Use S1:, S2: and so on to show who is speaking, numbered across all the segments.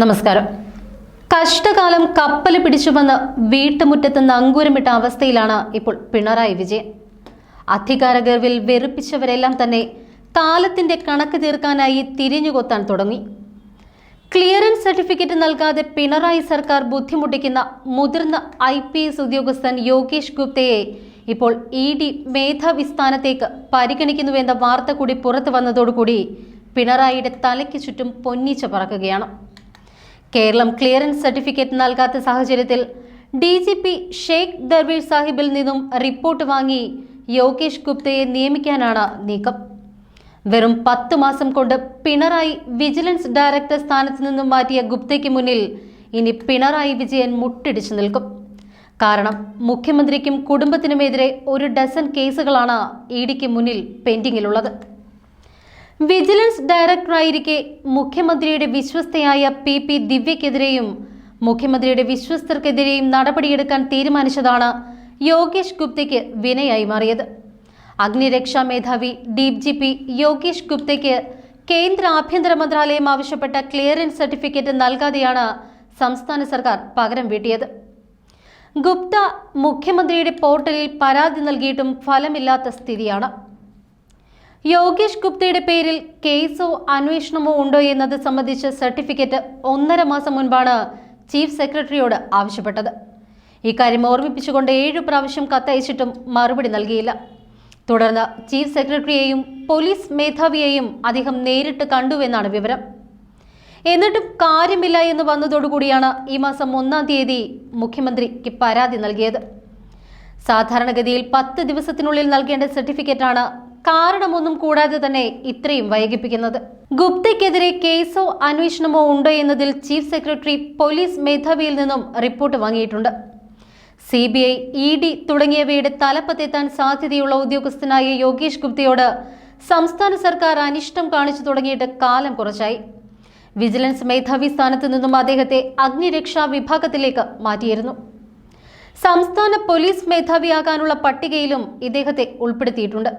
S1: നമസ്കാരം. കഷ്ടകാലം കപ്പൽ പിടിച്ചുവന്ന് വീട്ടുമുറ്റത്ത് നങ്കൂരമിട്ട അവസ്ഥയിലാണ് ഇപ്പോൾ പിണറായി വിജയൻ. അധികാര ഗർവിൽ വെറുപ്പിച്ചവരെല്ലാം തന്നെ കാലത്തിന്റെ കണക്ക് തീർക്കാനായി തിരിഞ്ഞുകൊത്താൻ തുടങ്ങി. ക്ലിയറൻസ് സർട്ടിഫിക്കറ്റ് നൽകാതെ പിണറായി സർക്കാർ ബുദ്ധിമുട്ടിക്കുന്ന മുതിർന്ന ഐ പി എസ് ഉദ്യോഗസ്ഥൻ യോഗേഷ് ഗുപ്തയെ ഇപ്പോൾ ഇ ഡി മേധാവി സ്ഥാനത്തേക്ക് പരിഗണിക്കുന്നുവെന്ന വാർത്ത കൂടി പുറത്തു വന്നതോടുകൂടി പിണറായിയുടെ തലയ്ക്ക് ചുറ്റും പൊന്നിച്ച പറക്കുകയാണ്. കേരളം ക്ലിയറൻസ് സർട്ടിഫിക്കറ്റ് നൽകാത്ത സാഹചര്യത്തിൽ D G P Sheikh Darbeer സാഹിബിൽ നിന്നും റിപ്പോർട്ട് വാങ്ങി യോഗേഷ് ഗുപ്തയെ നിയമിക്കാനാണ് നീക്കം. വെറും പത്ത് മാസം കൊണ്ട് പിണറായി വിജിലൻസ് ഡയറക്ടർ സ്ഥാനത്ത് നിന്നും മാറ്റിയ ഗുപ്തയ്ക്ക് മുന്നിൽ ഇനി പിണറായി വിജയൻ മുട്ടിടിച്ചു നിൽക്കും. കാരണം മുഖ്യമന്ത്രിക്കും കുടുംബത്തിനുമെതിരെ ഒരു ഡസൻ കേസുകളാണ് ഇ ഡിക്ക് മുന്നിൽ പെൻഡിങ്ങിലുള്ളത്. വിജിലൻസ് ഡയറക്ടറായിരിക്കെ മുഖ്യമന്ത്രിയുടെ വിശ്വസ്തയായ പി പി ദിവ്യക്കെതിരെയും മുഖ്യമന്ത്രിയുടെ വിശ്വസ്തർക്കെതിരെയും നടപടിയെടുക്കാൻ തീരുമാനിച്ചതാണ് യോഗേഷ് ഗുപ്തയ്ക്ക് വിനയായി മാറിയത്. അഗ്നിരക്ഷാ മേധാവി ഡി ജി പി യോഗേഷ് ഗുപ്തയ്ക്ക് കേന്ദ്ര ആഭ്യന്തര മന്ത്രാലയം ആവശ്യപ്പെട്ട ക്ലിയറൻസ് സർട്ടിഫിക്കറ്റ് നൽകാതെയാണ് സംസ്ഥാന സർക്കാർ പകരം വീട്ടിയത്. ഗുപ്ത മുഖ്യമന്ത്രിയുടെ പോർട്ടലിൽ പരാതി നൽകിയിട്ടും ഫലമില്ലാത്ത സ്ഥിതിയാണ്. യോഗേഷ് ഗുപ്തയുടെ പേരിൽ കേസോ അന്വേഷണമോ ഉണ്ടോ എന്നത് സംബന്ധിച്ച സർട്ടിഫിക്കറ്റ് ഒന്നര മാസം മുൻപാണ് ചീഫ് സെക്രട്ടറിയോട് ആവശ്യപ്പെട്ടത്. ഇക്കാര്യം ഓർമ്മിപ്പിച്ചുകൊണ്ട് ഏഴ് പ്രാവശ്യം കത്തയച്ചിട്ടും മറുപടി നൽകിയില്ല. തുടർന്ന് ചീഫ് സെക്രട്ടറിയെയും പോലീസ് മേധാവിയെയും അദ്ദേഹം നേരിട്ട് കണ്ടുവെന്നാണ് വിവരം. എന്നിട്ടും കാര്യമില്ല എന്ന് വന്നതോടുകൂടിയാണ് ഈ മാസം ഒന്നാം തീയതി മുഖ്യമന്ത്രിക്ക് പരാതി നൽകിയത്. സാധാരണഗതിയിൽ പത്ത് ദിവസത്തിനുള്ളിൽ നൽകേണ്ട സർട്ടിഫിക്കറ്റാണ് കാരണമൊന്നും കൂടാതെ തന്നെ ഇത്രയും വൈകിപ്പിക്കുന്നത്. ഗുപ്തയ്ക്കെതിരെ കേസോ അന്വേഷണമോ ഉണ്ടോ എന്നതിൽ ചീഫ് സെക്രട്ടറി പോലീസ് മേധാവിയിൽ നിന്നും റിപ്പോർട്ട് വാങ്ങിയിട്ടുണ്ട്. C B I E D തുടങ്ങിയവയുടെ തലപ്പത്തെത്താൻ സാധ്യതയുള്ള ഉദ്യോഗസ്ഥനായ യോഗേഷ് ഗുപ്തയോട് സംസ്ഥാന സർക്കാർ അനിഷ്ടം കാണിച്ചു തുടങ്ങിയിട്ട് കാലം കുറച്ചായി. വിജിലൻസ് മേധാവി സ്ഥാനത്ത് നിന്നും അദ്ദേഹത്തെ അഗ്നിരക്ഷാ വിഭാഗത്തിലേക്ക് മാറ്റിയിരുന്നു. സംസ്ഥാന പോലീസ് മേധാവിയാകാനുള്ള പട്ടികയിലും ഇദ്ദേഹത്തെ ഉൾപ്പെടുത്തിയിട്ടുണ്ട്.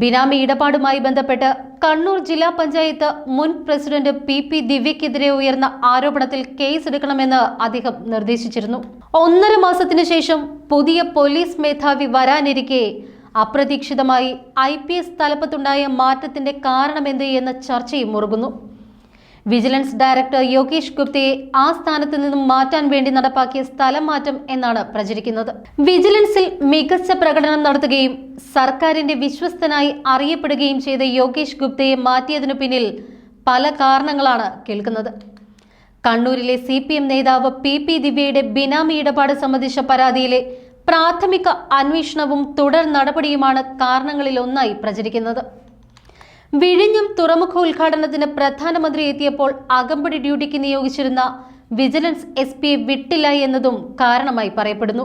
S1: ബിനാമി ഇടപാടുമായി ബന്ധപ്പെട്ട് കണ്ണൂർ ജില്ലാ പഞ്ചായത്ത് മുൻ പ്രസിഡന്റ് പി പി ദിവ്യക്കെതിരെ ഉയർന്ന ആരോപണത്തിൽ കേസ് കേസെടുക്കണമെന്ന് അദ്ദേഹം നിർദ്ദേശിച്ചിരുന്നു. ഒന്നര മാസത്തിനു ശേഷം പുതിയ പോലീസ് മേധാവി വരാനിരിക്കെ അപ്രതീക്ഷിതമായി ഐ പി എസ് തലപ്പത്തുണ്ടായ മാറ്റത്തിന്റെ കാരണമെന്ത് എന്ന ചർച്ചയും മുറുകുന്നു. വിജിലൻസ് ഡയറക്ടർ യോഗേഷ് ഗുപ്തയെ ആ സ്ഥാനത്ത് നിന്നും മാറ്റാൻ വേണ്ടി നടപ്പാക്കിയ സ്ഥലം മാറ്റം എന്നാണ് പ്രചരിക്കുന്നത്. വിജിലൻസിൽ മികച്ച പ്രകടനം നടത്തുകയും സർക്കാരിന്റെ വിശ്വസ്തനായി അറിയപ്പെടുകയും ചെയ്ത യോഗേഷ് ഗുപ്തയെ മാറ്റിയതിനു പിന്നിൽ പല കാരണങ്ങളാണ് കേൾക്കുന്നത്. കണ്ണൂരിലെ സി പി എം നേതാവ് പി പി ദിവ്യയുടെ ബിനാമി ഇടപാട് സംബന്ധിച്ച പരാതിയിലെ പ്രാഥമിക അന്വേഷണവും തുടർ നടപടിയുമാണ് കാരണങ്ങളിലൊന്നായി പ്രചരിക്കുന്നത്. വിഴിഞ്ഞം തുറമുഖ ഉദ്ഘാടനത്തിന് പ്രധാനമന്ത്രി എത്തിയപ്പോൾ അകമ്പടി ഡ്യൂട്ടിക്ക് നിയോഗിച്ചിരുന്ന വിജിലൻസ് എസ് പിയെ വിട്ടില്ല എന്നതും കാരണമായി പറയപ്പെടുന്നു.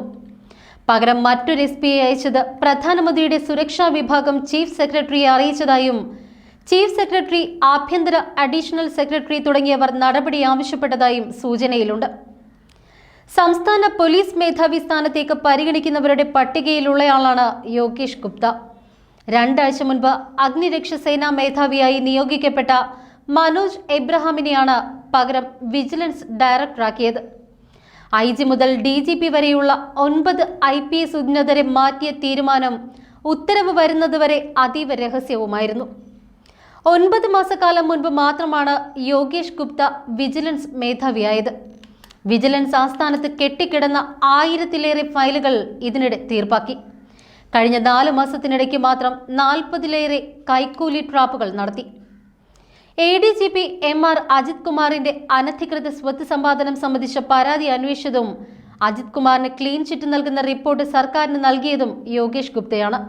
S1: പകരം മറ്റൊരു എസ് പിയെ അയച്ചത് പ്രധാനമന്ത്രിയുടെ സുരക്ഷാ വിഭാഗം ചീഫ് സെക്രട്ടറിയെ അറിയിച്ചതായും ചീഫ് സെക്രട്ടറി ആഭ്യന്തര അഡീഷണൽ സെക്രട്ടറി തുടങ്ങിയവർ നടപടി ആവശ്യപ്പെട്ടതായും സൂചനയിലുണ്ട്. സംസ്ഥാന പോലീസ് മേധാവി സ്ഥാനത്തേക്ക് പരിഗണിക്കുന്നവരുടെ പട്ടികയിലുള്ളയാളാണ് യോഗേഷ് ഗുപ്ത. രണ്ടാഴ്ച മുൻപ് അഗ്നിരക്ഷ സേനാ മേധാവിയായി നിയോഗിക്കപ്പെട്ട മനോജ് എബ്രഹാമിനെയാണ് പകരം വിജിലൻസ് ഡയറക്ടറാക്കിയത്. ഐ ജി മുതൽ ഡി ജി പി വരെയുള്ള ഒൻപത് ഐ പി എസ് ഉന്നതരെ മാറ്റിയ തീരുമാനം ഉത്തരവ് വരുന്നതുവരെ അതീവ രഹസ്യവുമായിരുന്നു. ഒൻപത് മാസക്കാലം മുൻപ് മാത്രമാണ് യോഗേഷ് ഗുപ്ത വിജിലൻസ് മേധാവിയായത്. വിജിലൻസ് ആസ്ഥാനത്ത് കെട്ടിക്കിടന്ന ആയിരത്തിലേറെ ഫയലുകൾ ഇതിനിടെ തീർപ്പാക്കി. കഴിഞ്ഞ നാല് മാസത്തിനിടയ്ക്ക് മാത്രം നാൽപ്പതിലേറെ കൈക്കൂലി ട്രാപ്പുകൾ നടത്തി. A D G P M R Ajith കുമാറിന്റെ അനധികൃത സ്വത്ത് സമ്പാദനം സംബന്ധിച്ച പരാതി അന്വേഷിച്ചതും അജിത് കുമാറിന് ക്ലീൻ ചിറ്റ് നൽകുന്ന റിപ്പോർട്ട് സർക്കാരിന് നൽകിയതും യോഗേഷ് ഗുപ്തയാണ്.